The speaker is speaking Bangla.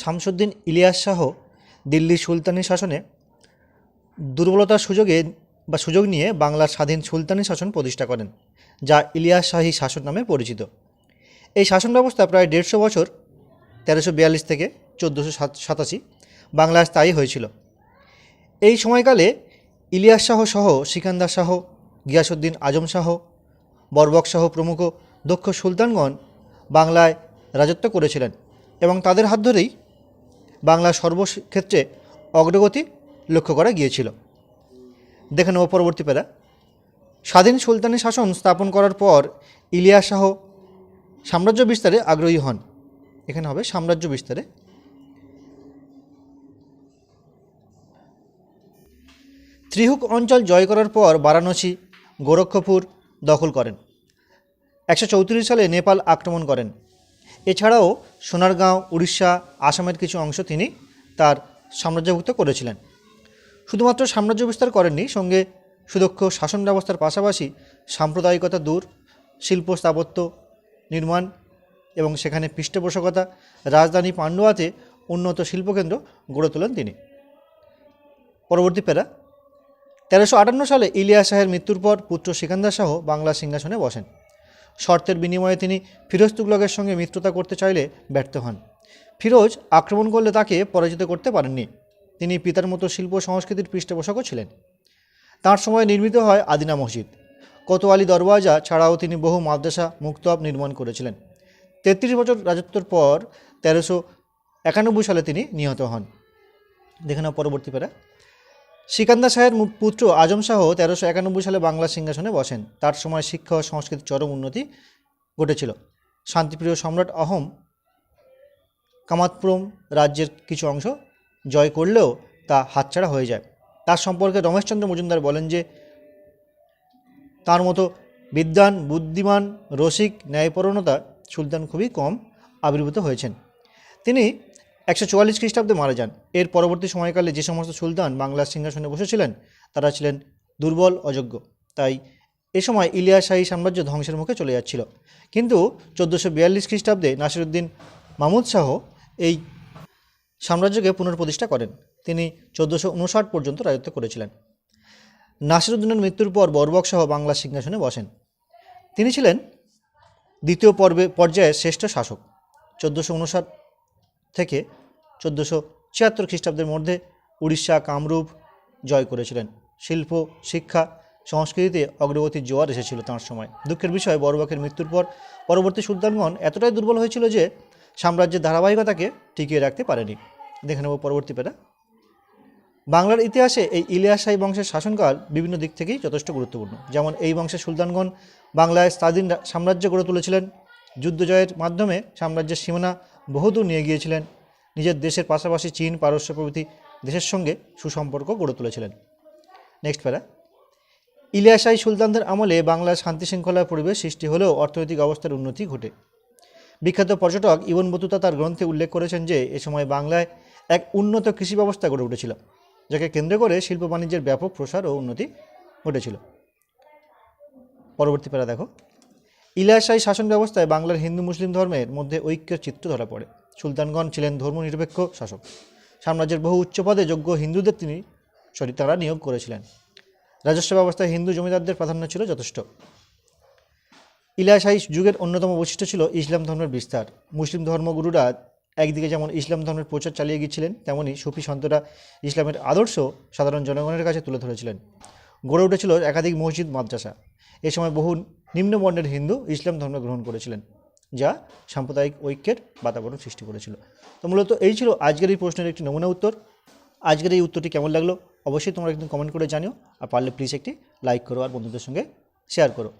শামসুদ্দিন ইলিয়াস শাহ দিল্লি সুলতানি শাসনে দুর্বলতার সুযোগে বা সুযোগ নিয়ে বাংলার স্বাধীন সুলতানি শাসন প্রতিষ্ঠা করেন, যা ইলিয়াস শাহী শাসন নামে পরিচিত। এই শাসন ব্যবস্থা প্রায় দেড়শো বছর, তেরোশো বিয়াল্লিশ থেকে চোদ্দোশো সাতাশি, বাংলায় স্থায়ী হয়েছিল। এই সময়কালে ইলিয়াস শাহ সহ সিকান্দার শাহ গিয়াসুদ্দিন আজম শাহ, বরবক শাহ প্রমুখ দক্ষ সুলতানগণ বাংলায় রাজত্ব করেছিলেন এবং তাদের হাত ধরেই বাংলার সর্বক্ষেত্রে অগ্রগতি লক্ষ্য করা গিয়েছিল। দেখে নেব পরবর্তী পেরা স্বাধীন সুলতানি শাসন স্থাপন করার পর ইলিয়া শাহ সাম্রাজ্য বিস্তারে আগ্রহী হন। এখানে হবে সাম্রাজ্য বিস্তারে। ত্রিহুক অঞ্চল জয় করার পর বারাণসী, গোরক্ষপুর দখল করেন। একশো চৌত্রিশ সালে নেপাল আক্রমণ করেন। এছাড়াও সোনারগাঁও, উড়িষ্যা, আসামের কিছু অংশ তিনি তার সাম্রাজ্যভুক্ত করেছিলেন। শুধুমাত্র সাম্রাজ্য বিস্তার করেননি, সঙ্গে সুদক্ষ শাসন ব্যবস্থার পাশাপাশি সাম্প্রদায়িকতা দূর, শিল্প স্থাপত্য নির্মাণ এবং সেখানে পৃষ্ঠপোষকতা, রাজধানী পান্ডুয়াতে উন্নত শিল্পকেন্দ্র গড়ে তোলেন তিনি। পরবর্তী পেরা, তেরোশো আটান্ন সালে ইলিয়া শাহের মৃত্যুর পর পুত্র সিকান্দার শাহ বাংলা সিংহাসনে বসেন। শর্তের বিনিময়ে তিনি ফিরোজ তুগলকের সঙ্গে মিত্রতা করতে চাইলে ব্যর্থ হন। ফিরোজ আক্রমণ করলে তাকে পরাজিত করতে পারেননি। তিনি পিতার মতো শিল্প সংস্কৃতির পৃষ্ঠপোষকও ছিলেন। তাঁর সময় নির্মিত হয় আদিনা মসজিদ। কোতোয়ালি দরওয়াজা ছাড়াও তিনি বহু মাদ্রাসা, মুক্তব নির্মাণ করেছিলেন। তেত্রিশ বছর রাজত্বর পর তেরোশো একানব্বই সালে তিনি নিহত হন। দেখে নাও পরবর্তী পেরা সিকান্দার শাহের পুত্র আজম শাহ তেরোশো একানব্বই সালে বাংলা সিংহাসনে বসেন। তার সময় শিক্ষা ও সংস্কৃতির চরম উন্নতি ঘটেছিল। শান্তিপ্রিয় সম্রাট অহম কামাতপুরম রাজ্যের কিছু অংশ জয় করলেও তা হাতছাড়া হয়ে যায়। তার সম্পর্কে রমেশচন্দ্র মজুমদার বলেন যে, তার মতো বিদ্বান, বুদ্ধিমান, রসিক ন্যায়পরণতা সুলতান খুবই কম আবির্ভূত হয়েছেন। তিনি একশো চুয়াল্লিশ খ্রিস্টাব্দে মারা যান। এর পরবর্তী সময়কালে যে সমস্ত সুলতান বাংলার সিংহাসনে বসেছিলেন, তারা ছিলেন দুর্বল, অযোগ্য। তাই এ সময় ইলিয়াস শাহী সাম্রাজ্য ধ্বংসের মুখে চলে যাচ্ছিল। কিন্তু চোদ্দোশো বিয়াল্লিশ খ্রিস্টাব্দে নাসিরুদ্দিন মামুদ শাহ এই সাম্রাজ্যকে পুনঃপ্রতিষ্ঠা করেন। তিনি চোদ্দোশো উনষাট পর্যন্ত রাজত্ব করেছিলেন। নাসিরুদ্দিনের মৃত্যুর পর বরবক শাহ বাংলা সিংহাসনে বসেন। তিনি ছিলেন দ্বিতীয় পর্বে পর্যায়ের শ্রেষ্ঠ শাসক। চোদ্দোশো উনষাট থেকে চোদ্দোশো ছিয়াত্তর খ্রিস্টাব্দের মধ্যে উড়িষ্যা কামরূপ জয় করেছিলেন। শিল্প, শিক্ষা, সংস্কৃতিতে অগ্রগতির জোয়ার এসেছিল তাঁর সময়। দুঃখের বিষয়, বড়বাকের মৃত্যুর পর পরবর্তী সুলতানগণ এতটাই দুর্বল হয়েছিল যে সাম্রাজ্যের ধারাবাহিকতাকে টিকিয়ে রাখতে পারেনি। দেখে নেব পরবর্তী পেটা। বাংলার ইতিহাসে এই ইলিয়াস শাহী বংশের শাসনকাল বিভিন্ন দিক থেকেই যথেষ্ট গুরুত্বপূর্ণ। যেমন এই বংশের সুলতানগণ বাংলায় স্বাধীন সাম্রাজ্য গড়ে তুলেছিলেন। যুদ্ধ জয়ের মাধ্যমে সাম্রাজ্যের সীমানা বহুদূর নিয়ে গিয়েছিলেন। নিজের দেশের পাশাপাশি চীন, পারস্য প্রভৃতি দেশের সঙ্গে সুসম্পর্ক গড়ে তুলেছিলেন। নেক্সট প্যারা ইলিয়াসাই সুলতানদের আমলে বাংলার শান্তি শৃঙ্খলার পরিবেশ সৃষ্টি হলেও অর্থনৈতিক অবস্থার উন্নতি ঘটে। বিখ্যাত পর্যটক ইবন বতুতা তার গ্রন্থে উল্লেখ করেছেন যে, এ সময় বাংলায় এক উন্নত কৃষি ব্যবস্থা গড়ে উঠেছিল, যাকে কেন্দ্র করে শিল্প বাণিজ্যের ব্যাপক প্রসার ও উন্নতি ঘটেছিল। পরবর্তী প্যারা দেখো। ইলিয়াসাই শাসন ব্যবস্থায় বাংলার হিন্দু মুসলিম ধর্মের মধ্যে ঐক্যের চিত্র ধরা পড়ে। সুলতানগণ ছিলেন ধর্মনিরপেক্ষ শাসক। সাম্রাজ্যের বহু উচ্চ পদে যোগ্য হিন্দুদের তিনি সরি তারা নিয়োগ করেছিলেন। রাজস্ব ব্যবস্থায় হিন্দু জমিদারদের প্রাধান্য ছিল যথেষ্ট। ইলিয়াসাই যুগের অন্যতম বৈশিষ্ট্য ছিল ইসলাম ধর্মের বিস্তার। মুসলিম ধর্মগুরুরা একদিকে যেমন ইসলাম ধর্মের প্রচার চালিয়ে গিয়েছিলেন, তেমনি সুফি সন্তরা ইসলামের আদর্শ সাধারণ জনগণের কাছে তুলে ধরেছিলেন। গড়ে উঠেছিল একাধিক মসজিদ, মাদ্রাসা। এ সময় বহু নিম্নবর্ণের হিন্দু ইসলাম ধর্ম গ্রহণ করেছিলেন। যা সাম্প্রদায়িক ঐক্যের বাতাবরণ সৃষ্টি করেছিল। তো মূলত এই ছিল আজকের এই প্রশ্নের একটি নমুনা উত্তর। আজকের এই উত্তরটি কেমন লাগল? অবশ্যই তোমরা একদিন কমেন্ট করে জানিও। আর পারলে প্লিজ একটি লাইক করো আর বন্ধুদের সঙ্গে শেয়ার করো।